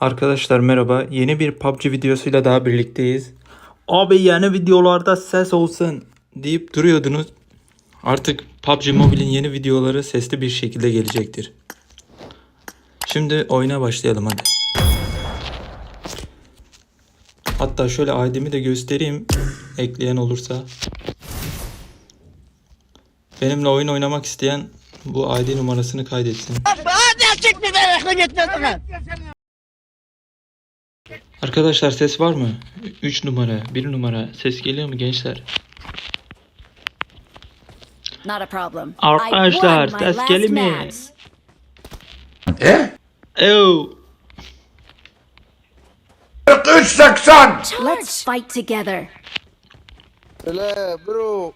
Arkadaşlar merhaba. Yeni bir PUBG videosuyla daha birlikteyiz. Abi yeni videolarda ses olsun deyip duruyordunuz. Artık PUBG Mobile'in yeni videoları sesli bir şekilde gelecektir. Şimdi oyuna başlayalım hadi. Hatta şöyle ID'mi de göstereyim. Ekleyen olursa. Benimle oyun oynamak isteyen bu ID numarasını kaydetsin. Arkadaşlar ses var mı? 3 numara, 1 numara. Ses geliyor mu gençler? Not a problem. Arkadaşlar, ses geliyor mu? match. Ew. 43.80 Let's fight together. Öyle bro.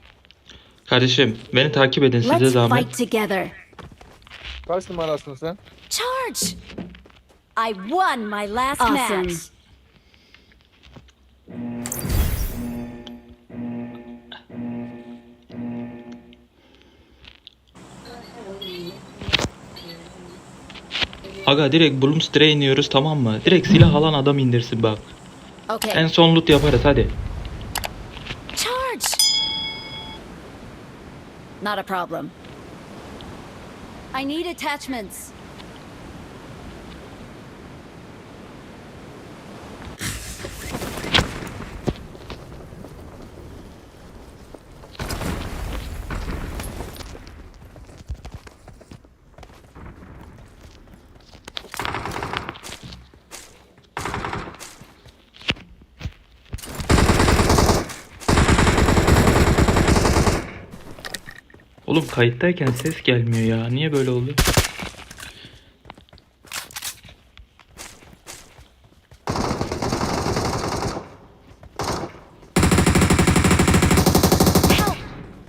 Kardeşim beni takip edin size Let's zahmet. fight together. Kaç numarasın sen? Charge! I won my last match. Aga direkt Bloomstray'e iniyoruz tamam mı? Direkt silah alan adam indirsin bak. Okay. En son loot yaparız hadi. Charge! Not a problem. I need attachments. Oğlum kayıttayken ses gelmiyor ya. Niye böyle oldu?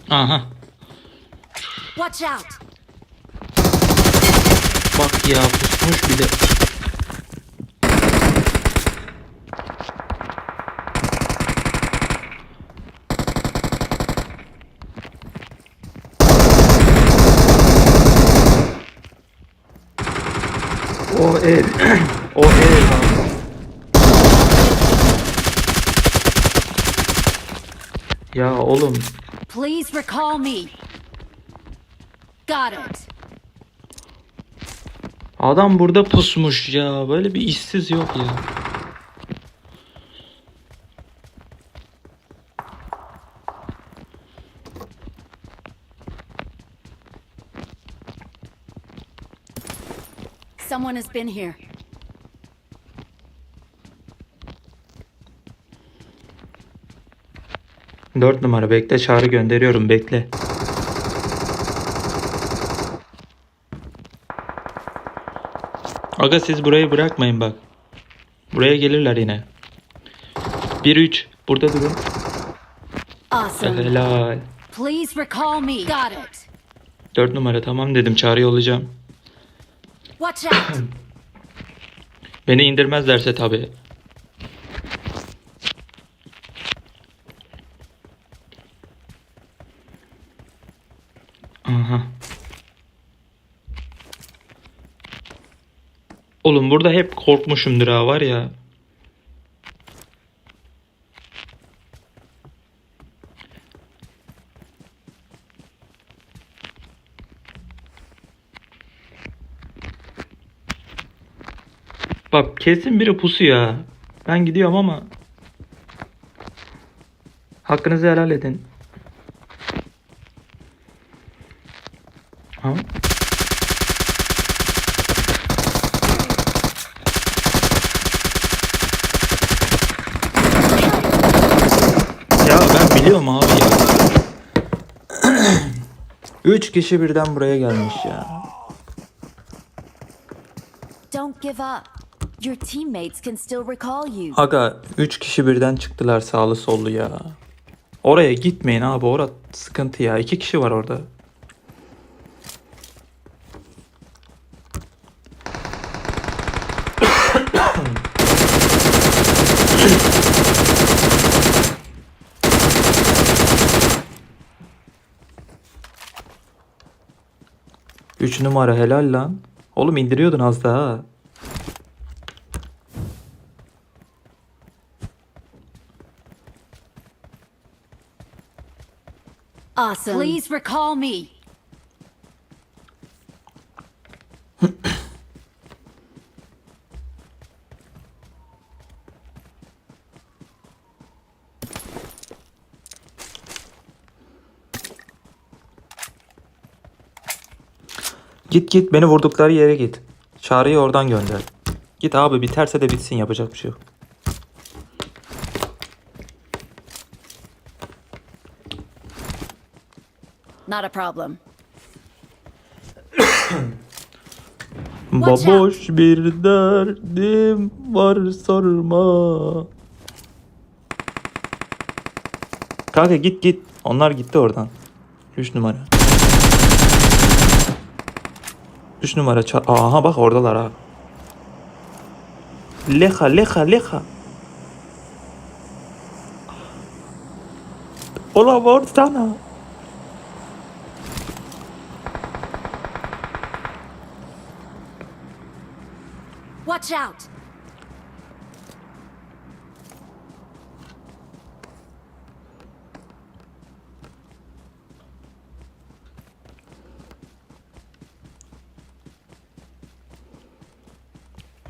Aha. Watch out! Bak ya pusmuş bir de. O ev. o lan. Ya oğlum Please recall me. Got it. adam burada pusmuş ya. Böyle bir işsiz yok ya. Someone has been here. Dört numara bekle çağrı gönderiyorum bekle. Aga siz burayı bırakmayın bak. Buraya gelirler yine. 1-3 burada durun. Awesome. Helal. Please recall me. Got it. 4 numara tamam dedim çağrı yollayacağım. Watch out. Beni indirmezlerse tabi. Aha. Oğlum burada hep korkmuşumdur ha var ya. Bak kesin biri pusu ya. Ben gidiyorum ama. Hakkınızı helal edin. Ha? Ya ben biliyorum abi ya. Üç kişi birden buraya gelmiş ya. Don't give up. Your teammates can still recall you. Aga 3 kişi birden çıktılar sağlı sollu ya. Oraya gitmeyin abi orada sıkıntı ya. 2 kişi var orada. Üç numara helal lan. Oğlum indiriyordun az daha. Awesome. Please recall me. Git git beni vurdukları yere git. Çağrı'yı oradan gönder. Git abi biterse de bitsin yapacak bir şey yok. Not a problem. Baboş bir derdim var sorma. Kanka git git. Onlar gitti oradan. 3 numara. 3 numara. ça- Aha bak oradalar ha. Leha leha leha. Ola var sana. Watch out.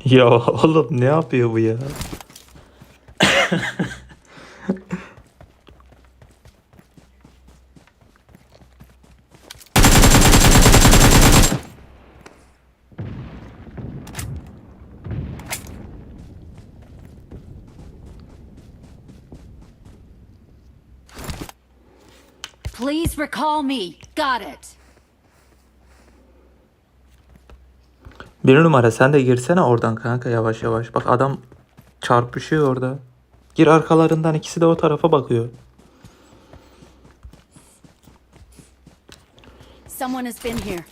Ya oğlum ne yapıyor bu ya? Recall me. Got it. Bir numara sen de girsene oradan kanka yavaş yavaş. Bak adam çarpışıyor orada. Gir arkalarından ikisi de o tarafa bakıyor. Someone has been here.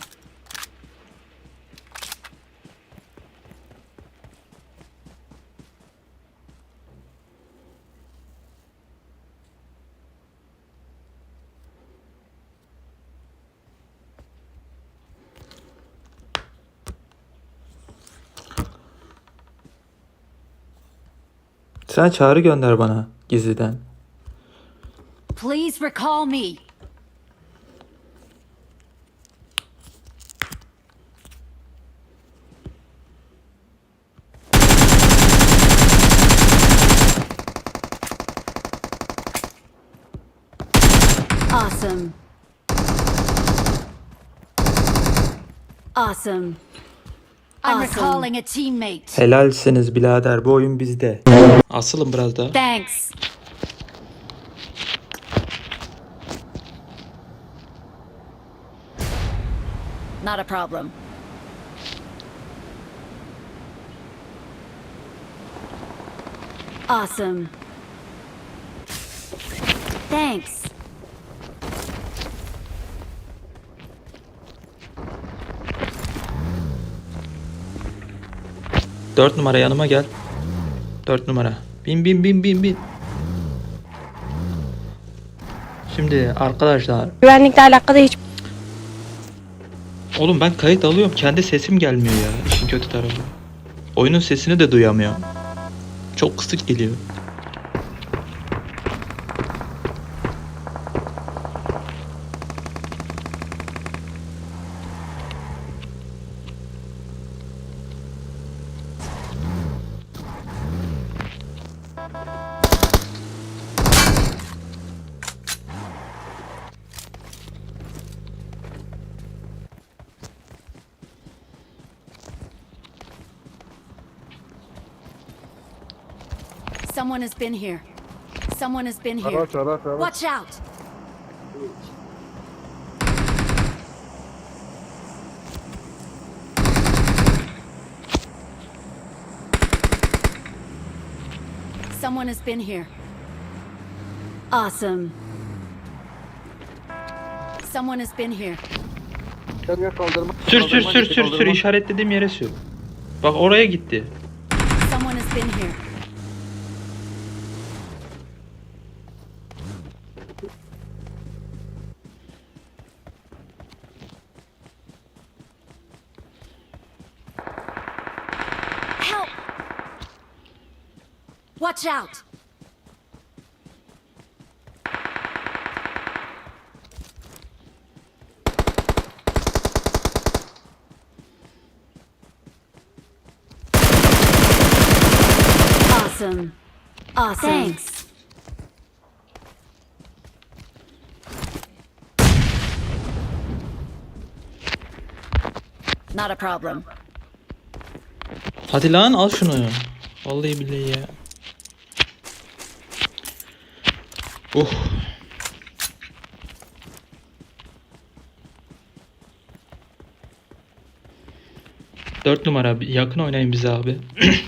Sen çağrı gönder bana gizliden. Please recall me. Awesome. Awesome. I'm recalling a teammate. Helalsiniz birader bu oyun bizde. Asılın biraz daha. Thanks. Not a problem. Awesome. Thanks. Dört numara yanıma gel. Dört numara. Bin bin bin bin bin. Şimdi arkadaşlar. Güvenlikle alakalı hiç Oğlum ben kayıt alıyorum. Kendi sesim gelmiyor ya. İşin kötü tarafı. Oyunun sesini de duyamıyorum. Çok kısık geliyor. Someone has been here. Someone has been here. Araç araç araç. Watch out. Someone has been here. Awesome. Someone has been here. Gel gel kaldırma. Sür sür Kaldırma sür sür sür kaldırma. işaretlediğim yere sür. Bak oraya gitti. Someone has been here. Watch out! Awesome. Awesome. Thanks. Not a problem. Hadi lan al şunu. Vallahi billahi ya. Uh. Dört numara yakın oynayın bize abi.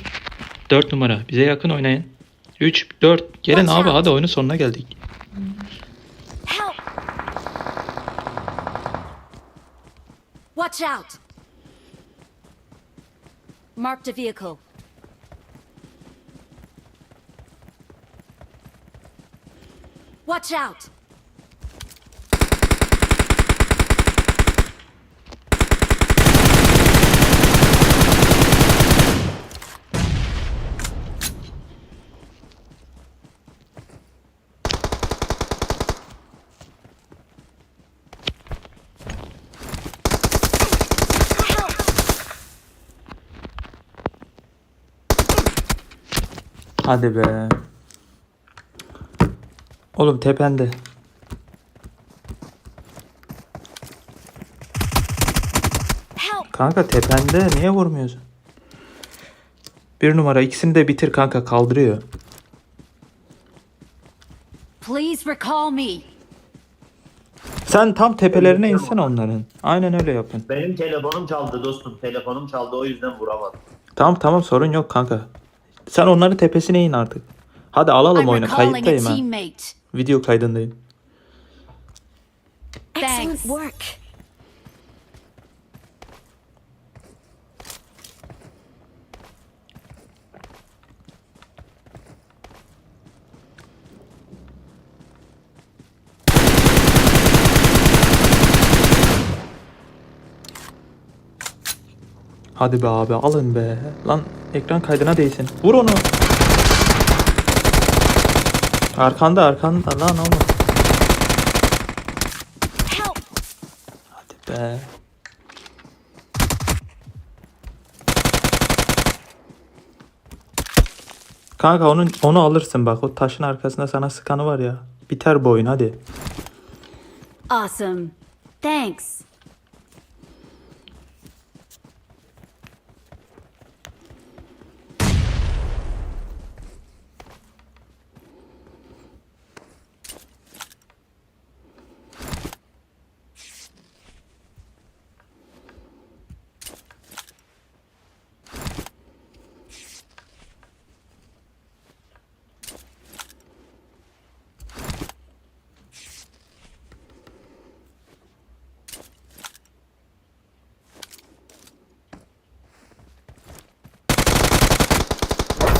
Dört numara bize yakın oynayın. Üç, dört. Gelin abi hadi oyunun sonuna geldik. Watch out! Marked a vehicle. Watch out! Hadi be. Oğlum tepende. Kanka tepende niye vurmuyorsun? Bir numara ikisini de bitir kanka kaldırıyor. Please recall me. Sen tam tepelerine insen onların. Aynen öyle yapın. Benim telefonum çaldı dostum. Telefonum çaldı o yüzden vuramadım. Tamam tamam sorun yok kanka. Sen onların tepesine in artık. Hadi alalım I'm oyunu. recalling a Kayıttayım ha. teammate. Video kaydındayım. Excellent work. Hadi be abi alın be. Lan ekran kaydına değsin. Vur onu. Arkanda arkanda lan oğlum. Hadi be. Kanka onu onu alırsın bak. O taşın arkasında sana sıkanı var ya. Biter bu oyun hadi. Awesome. Thanks.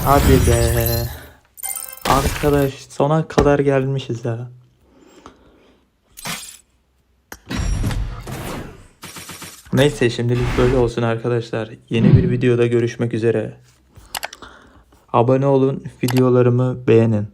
Hadi be. Arkadaş sona kadar gelmişiz ya. Neyse şimdilik böyle olsun arkadaşlar. Yeni bir videoda görüşmek üzere. Abone olun, videolarımı beğenin.